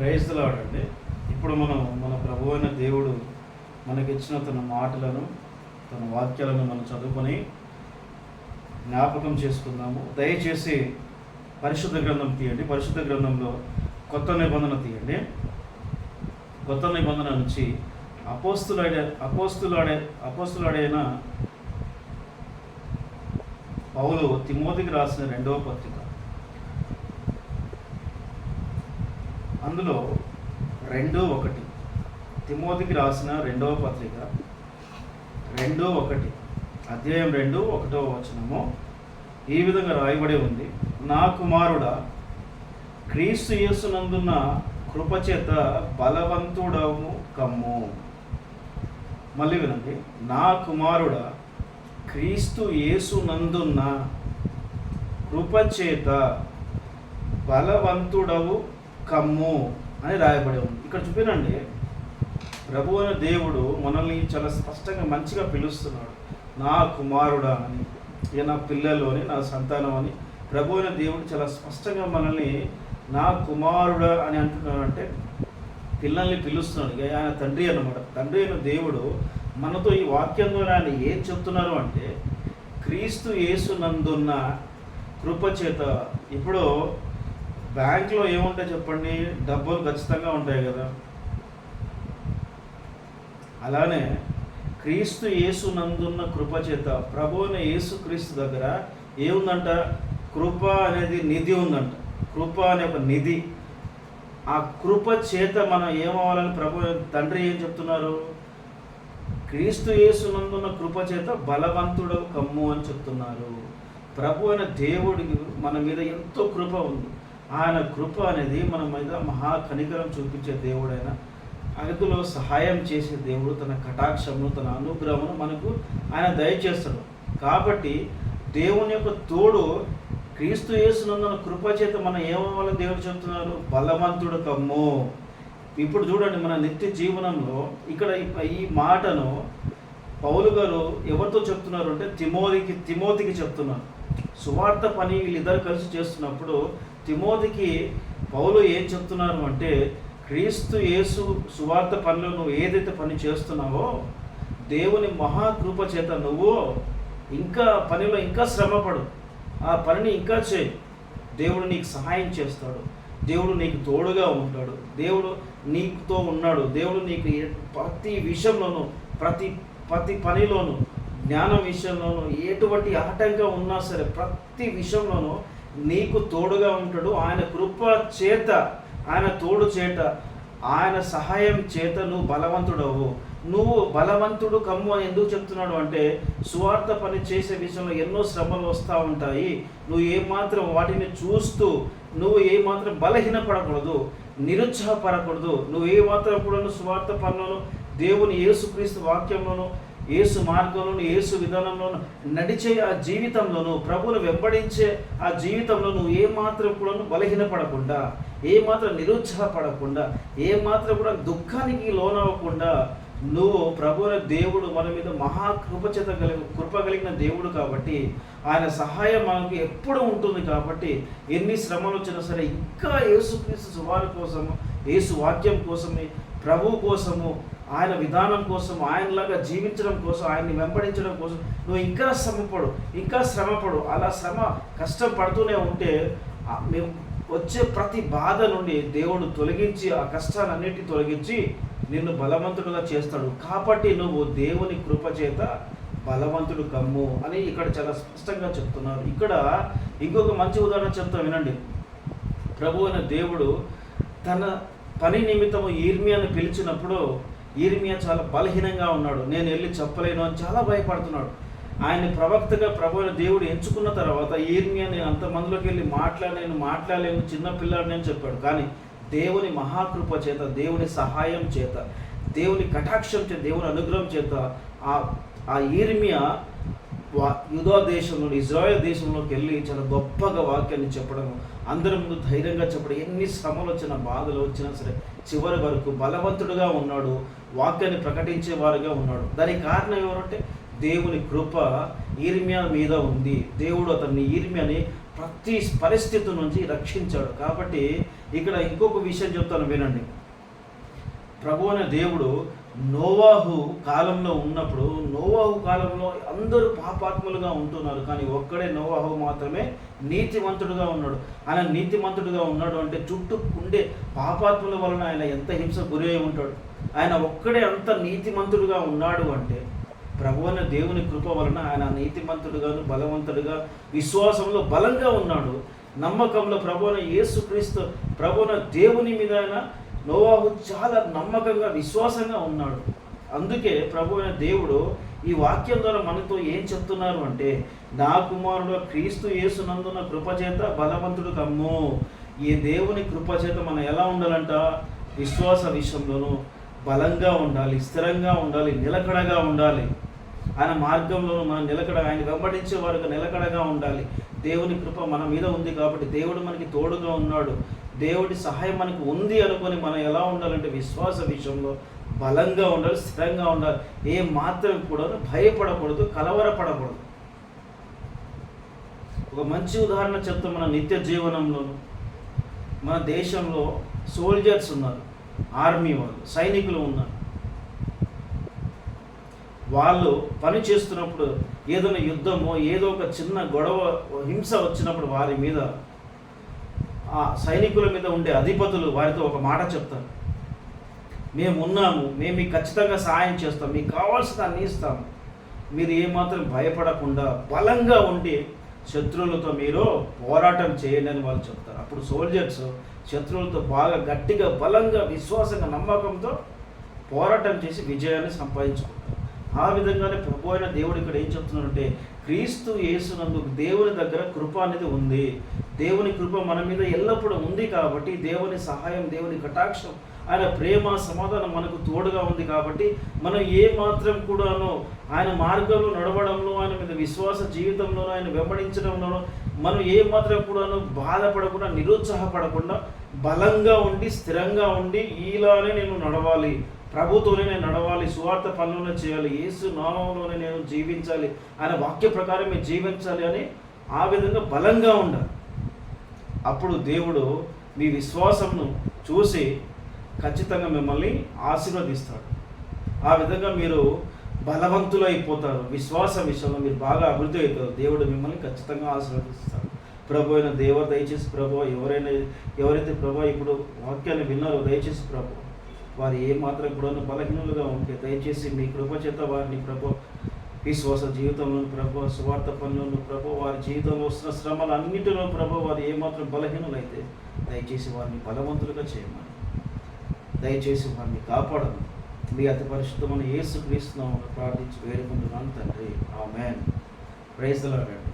ప్రయత్నలాడండి ఇప్పుడు మనం మన ప్రభు అయిన దేవుడు మనకిచ్చిన తన మాటలను తన వాక్యాలను మనం చదువుకొని జ్ఞాపకం చేసుకుందాము. దయచేసి పరిశుద్ధ గ్రంథం తీయండి. పరిశుద్ధ గ్రంథంలో కొత్త నిబంధన తీయండి. కొత్త నిబంధన నుంచి అపోస్తులాడే అపోస్తులాడే అపోస్తులాడైన పౌలు తిమోతికి రాసిన రెండవ పత్రిక. అందులో రెండు ఒకటి. తిమోతికి రాసిన రెండవ పత్రిక రెండు ఒకటి. అధ్యాయం రెండు ఒకటో వచనము. ఈ విధంగా రాయబడి ఉంది. నా కుమారుడా క్రీస్తు యేసునందున్న కృపచేత బలవంతుడము కమ్ము. మళ్ళీ వినండి. నా కుమారుడ క్రీస్తు యేసునందున్న కృపచేత బలవంతుడవు కమ్ము అని రాయబడి ఉంది. ఇక్కడ చూపినండి ప్రభు అనే దేవుడు మనల్ని చాలా స్పష్టంగా మంచిగా పిలుస్తున్నాడు. నా కుమారుడా అని ఇక నా పిల్లలు అని నా సంతానం అని ప్రభు అనే దేవుడు చాలా స్పష్టంగా మనల్ని నా కుమారుడా అని అంటున్నాడు అంటే పిల్లల్ని పిలుస్తున్నాడు. ఇక ఆయన తండ్రి అనమాట తండ్రి అయిన దేవుడు మనతో ఈ వాక్యం ద్వారా ఆయన ఏం చెప్తున్నారు అంటే క్రీస్తు యేసునందున్న కృపచేత ఇప్పుడు బ్యాంక్లో ఏముంటాయి చెప్పండి? డబ్బులు ఖచ్చితంగా ఉంటాయి కదా. అలానే క్రీస్తు యేసు నందున్న కృపచేత ప్రభు అనే యేసు క్రీస్తు దగ్గర ఏముందంట? కృప అనేది నిధి ఉందంట. కృప అనే ఒక నిధి. ఆ కృప చేత మనం ఏమవ్వాలని ప్రభు తండ్రి ఏం చెప్తున్నారు? క్రీస్తు యేసు నందున్న కృప చేత బలవంతుడు కమ్ము అని చెప్తున్నారు. ప్రభు అయిన దేవుడికి మన మీద ఎంతో కృప ఉంది. ఆయన కృప అనేది మన మీద మహా కనికరం చూపించే దేవుడైన అందులో సహాయం చేసే దేవుడు తన కటాక్షమును తన అనుగ్రహమును మనకు ఆయన దయచేస్తాడు. కాబట్టి దేవుని యొక్క తోడు క్రీస్తు యేసునందున కృప చేత మనం ఏమవ్వాలని దేవుడు చెప్తున్నారు బలవంతుడు కమ్ము. ఇప్పుడు చూడండి మన నిత్య జీవనంలో ఇక్కడ ఈ- ఈ మాటను పౌలు గారు ఎవరితో చెప్తున్నారు అంటే తిమోతికి తిమోతికి చెప్తున్నారు. సువార్త పని వీళ్ళిద్దరు కలిసి చేస్తున్నప్పుడు తిమోతికి పౌలు ఏం చెప్తున్నారు అంటే క్రీస్తు యేసు సువార్త పనిలో నువ్వు ఏదైతే పని చేస్తున్నావో దేవుని మహాకృప చేత నువ్వు ఇంకా పనిలో ఇంకా శ్రమపడు ఆ పనిని ఇంకా చేయి. దేవుడు నీకు సహాయం చేస్తాడు. దేవుడు నీకు తోడుగా ఉంటాడు. దేవుడు నీకుతో ఉన్నాడు. దేవుడు నీకు ప్రతి విషయంలోనూ ప్రతి ప్రతి పనిలోనూ జ్ఞానం విషయంలోనూ ఎటువంటి ఆటంకం ఉన్నా సరే ప్రతి విషయంలోనూ నీకు తోడుగా ఉంటాడు. ఆయన కృప చేత ఆయన తోడు చేత ఆయన సహాయం చేత నువ్వు బలవంతుడవు. నువ్వు బలవంతుడు కమ్ము అని ఎందుకు చెప్తున్నాడు అంటే సువార్త పని చేసే విషయంలో ఎన్నో శ్రమలు వస్తూ ఉంటాయి. నువ్వు ఏమాత్రం వాటిని చూస్తూ నువ్వు ఏమాత్రం బలహీనపడకూడదు నిరుత్సాహపడకూడదు. నువ్వు ఏమాత్రం కూడా సువార్త పనులను దేవుని యేసుక్రీస్తు వాక్యంలోను ఏసు మార్గంలోను ఏసు విధానంలోను నడిచే ఆ జీవితంలోను ప్రభువును వెంబడించే ఆ జీవితంలో నువ్వు ఏమాత్రం కూడా బలహీనపడకుండా ఏమాత్రం నిరుత్సాహపడకుండా ఏమాత్రం కూడా దుఃఖానికి లోనవ్వకుండా నువ్వు ప్రభువుల దేవుడు మన మీద మహాకృపచేత కలిగి కృప కలిగిన దేవుడు కాబట్టి ఆయన సహాయం మనకు ఎప్పుడు ఉంటుంది కాబట్టి ఎన్ని శ్రమలు వచ్చినా సరే ఇంకా యేసుక్రీస్తు సువారి కోసము యేసు వాక్యం కోసమే ప్రభు కోసము ఆయన విధానం కోసం ఆయనలాగా జీవించడం కోసం ఆయన్ని వెంబడించడం కోసం నువ్వు ఇంకా శ్రమపడు ఇంకా శ్రమపడు. అలా శ్రమ కష్టం పడుతూనే ఉంటే మేము వచ్చే ప్రతి బాధ నుండి దేవుడు తొలగించి ఆ కష్టాలన్నిటి తొలగించి నిన్ను బలవంతుడుగా చేస్తాడు. కాబట్టి నువ్వు దేవుని కృప చేత బలవంతుడు కమ్ము అని ఇక్కడ చాలా స్పష్టంగా చెప్తున్నారు. ఇక్కడ ఇంకొక మంచి ఉదాహరణ చెప్తా వినండి. ప్రభు అయిన దేవుడు తన పని నిమిత్తము అని పిలిచినప్పుడు ఈర్మియా చాలా బలహీనంగా ఉన్నాడు. నేను వెళ్ళి చెప్పలేను అని చాలా భయపడుతున్నాడు. ఆయన ప్రవక్తగా ప్రభు దేవుడు ఎంచుకున్న తర్వాత ఈర్మియా నేను అంతమందిలోకి వెళ్ళి మాట్లాడలేను మాట్లాడలేను చిన్నపిల్లాడిని అని చెప్పాడు. కానీ దేవుని మహాకృప చేత దేవుని సహాయం చేత దేవుని కటాక్షం చేత దేవుని అనుగ్రహం చేత ఆ ఆ ఈర్మియా వా యుధా దేశంలో ఇజ్రాయెల్ దేశంలోకి వెళ్ళి చాలా గొప్పగా వాక్యాన్ని చెప్పడం అందరి ముందు ధైర్యంగా చెప్పడం ఎన్ని శ్రమలు వచ్చినా బాధలు వచ్చినా సరే చివరి వరకు బలవంతుడుగా ఉన్నాడు. వాక్యాన్ని ప్రకటించే వారుగా ఉన్నాడు. దానికి కారణం ఎవరంటే దేవుని కృప ఈర్మ్యా మీద ఉంది. దేవుడు అతన్ని ఈర్మ్యని ప్రతి పరిస్థితి నుంచి రక్షించాడు. కాబట్టి ఇక్కడ ఇంకొక విషయం చెప్తాను వినండి. ప్రభు అనే దేవుడు నోవాహు కాలంలో ఉన్నప్పుడు నోవాహు కాలంలో అందరూ పాపాత్ములుగా ఉంటున్నారు. కానీ ఒక్కడే నోవాహు మాత్రమే నీతిమంతుడుగా ఉన్నాడు. ఆయన నీతిమంతుడుగా ఉన్నాడు అంటే చుట్టూ ఉండే పాపాత్ముల వలన ఆయన ఎంత హింస గురి అయి ఉంటాడు. ఆయన ఒక్కడే అంత నీతిమంతుడుగా ఉన్నాడు అంటే ప్రభు అనే దేవుని కృప వలన ఆయన నీతిమంతుడుగాను బలవంతుడుగా విశ్వాసంలో బలంగా ఉన్నాడు. నమ్మకంలో ప్రభువున యేసుక్రీస్తు ప్రభువున దేవుని మీద ఆయన నోవాహు చాలా నమ్మకంగా విశ్వాసంగా ఉన్నాడు. అందుకే ప్రభు అయిన దేవుడు ఈ వాక్యం ద్వారా మనతో ఏం చెప్తున్నారు అంటే నా కుమారుడు క్రీస్తు యేసునందున కృపచేత బలవంతుడు కమ్ము. ఈ దేవుని కృపచేత మనం ఎలా ఉండాలంట? విశ్వాస విషయంలోనూ బలంగా ఉండాలి స్థిరంగా ఉండాలి నిలకడగా ఉండాలి. ఆయన మార్గంలో మనం నిలకడ ఆయన వెంబడించే వారికి నిలకడగా ఉండాలి. దేవుని కృప మన మీద ఉంది కాబట్టి దేవుడు మనకి తోడుగా ఉన్నాడు. దేవుడి సహాయం మనకు ఉంది అనుకొని మనం ఎలా ఉండాలంటే విశ్వాస విషయంలో బలంగా ఉండాలి స్థిరంగా ఉండాలి. ఏ మాత్రం కూడా భయపడకూడదు కలవరపడకూడదు. ఒక మంచి ఉదాహరణ చెప్తాం మన నిత్య జీవనంలోను. మన దేశంలో సోల్జర్స్ ఉన్నారు ఆర్మీ వాళ్ళు సైనికులు ఉన్నారు. వాళ్ళు పని చేస్తున్నప్పుడు ఏదైనా యుద్ధమో ఏదో ఒక చిన్న గొడవ హింస వచ్చినప్పుడు వారి మీద ఆ సైనికుల మీద ఉండే అధిపతులు వారితో ఒక మాట చెప్తారు. మేము ఉన్నాము మేము మీకు ఖచ్చితంగా సహాయం చేస్తాం మీకు కావాల్సిన అన్ని ఇస్తాం. మీరు ఏమాత్రం భయపడకుండా బలంగా ఉండి శత్రువులతో మీరు పోరాటం చేయండి అని వాళ్ళు చెప్తారు. అప్పుడు సోల్జర్స్ శత్రువులతో బాగా గట్టిగా బలంగా విశ్వాసంగా నమ్మకంతో పోరాటం చేసి విజయాన్ని సంపాదించుకుంటారు. ఆ విధంగానే ప్రభు అయిన దేవుడు ఇక్కడ ఏం చెప్తున్నాడంటే క్రీస్తు యేసునందు దేవుని దగ్గర కృప అనేది ఉంది. దేవుని కృప మన మీద ఎల్లప్పుడూ ఉంది కాబట్టి దేవుని సహాయం దేవుని కటాక్షం ఆయన ప్రేమ సమాధానం మనకు తోడుగా ఉంది కాబట్టి మనం ఏ మాత్రం కూడాను ఆయన మార్గంలో నడవడంలో ఆయన మీద విశ్వాస జీవితంలోనూ ఆయన వెంబడించడంలోనూ మనం ఏ మాత్రం కూడాను బాధపడకుండా నిరుత్సాహపడకుండా బలంగా ఉండి స్థిరంగా ఉండి ఈలానే నేను నడవాలి. ప్రభుతోనే నేను నడవాలి సువార్త పనులను చేయాలి యేసు నామంలోనే నేను జీవించాలి ఆయన వాక్య ప్రకారం మీరు జీవించాలి అని ఆ విధంగా బలంగా ఉండాలి. అప్పుడు దేవుడు మీ విశ్వాసంను చూసి ఖచ్చితంగా మిమ్మల్ని ఆశీర్వదిస్తాడు. ఆ విధంగా మీరు బలవంతులు అయిపోతారు విశ్వాస విషయంలో మీరు బాగా అభివృద్ధి అవుతారు. దేవుడు మిమ్మల్ని ఖచ్చితంగా ఆశీర్వదిస్తాడు. ప్రభు అయిన దేవ దయచేసి ప్రభు ఎవరైనా ఎవరైతే ప్రభు ఇప్పుడు వాక్యాన్ని విన్నారో దయచేసి ప్రభు. వారు ఏమాత్రం కూడా బలహీనులుగా ఉంటే దయచేసి మీ కృపచేత వారిని ప్రభు విశ్వాస జీవితంలో ప్రభు స్వార్థ పనులను ప్రభు వారి జీవితంలో వస్తున్న శ్రమలు అన్నింటిలో ప్రభు వారు ఏమాత్రం బలహీనులైతే దయచేసి వారిని బలవంతులుగా చేయమని. దయచేసి వారిని కాపాడమని. మీ అతి పరిశుద్ధమైన ఏసు క్రీస్తున్నామని ప్రార్థించి వేడుకుంటున్నాను తండ్రి. ఆ మ్యాన్ ప్రైజ్లాడండి